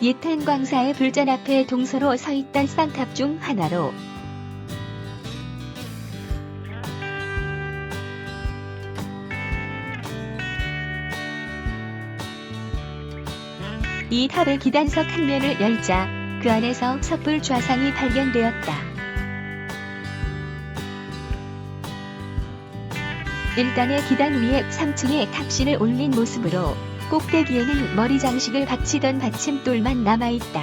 옛한 광사의 불전 앞에 동서로 서 있던 쌍탑 중 하나로 이 탑의 기단석 한 면을 열자 그 안에서 섣불 좌상이 발견되었다. 일단의 기단 위에 3층에 탑신을 올린 모습으로 꼭대기에는 머리 장식을 받치던 받침돌만 남아있다.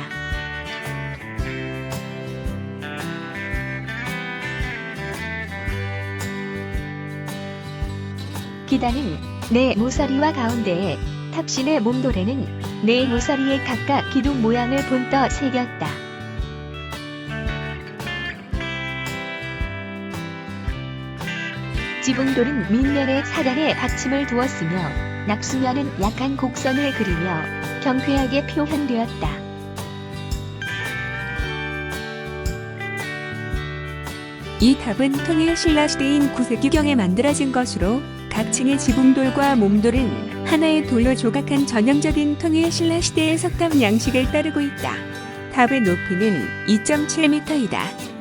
기단은 내 모서리와 가운데에 탑신의 몸도래는 내 모서리에 각각 기둥 모양을 본떠 새겼다. 지붕돌은 밑면에 사단에 받침을 두었으며 낙수면은 약한 곡선을 그리며 경쾌하게 표현되었다. 이 탑은 통일 신라 시대인 9세기경에 만들어진 것으로 각 층의 지붕돌과 몸돌은 하나의 돌로 조각한 전형적인 통일 신라 시대의 석탑 양식을 따르고 있다. 탑의 높이는 2.7m이다.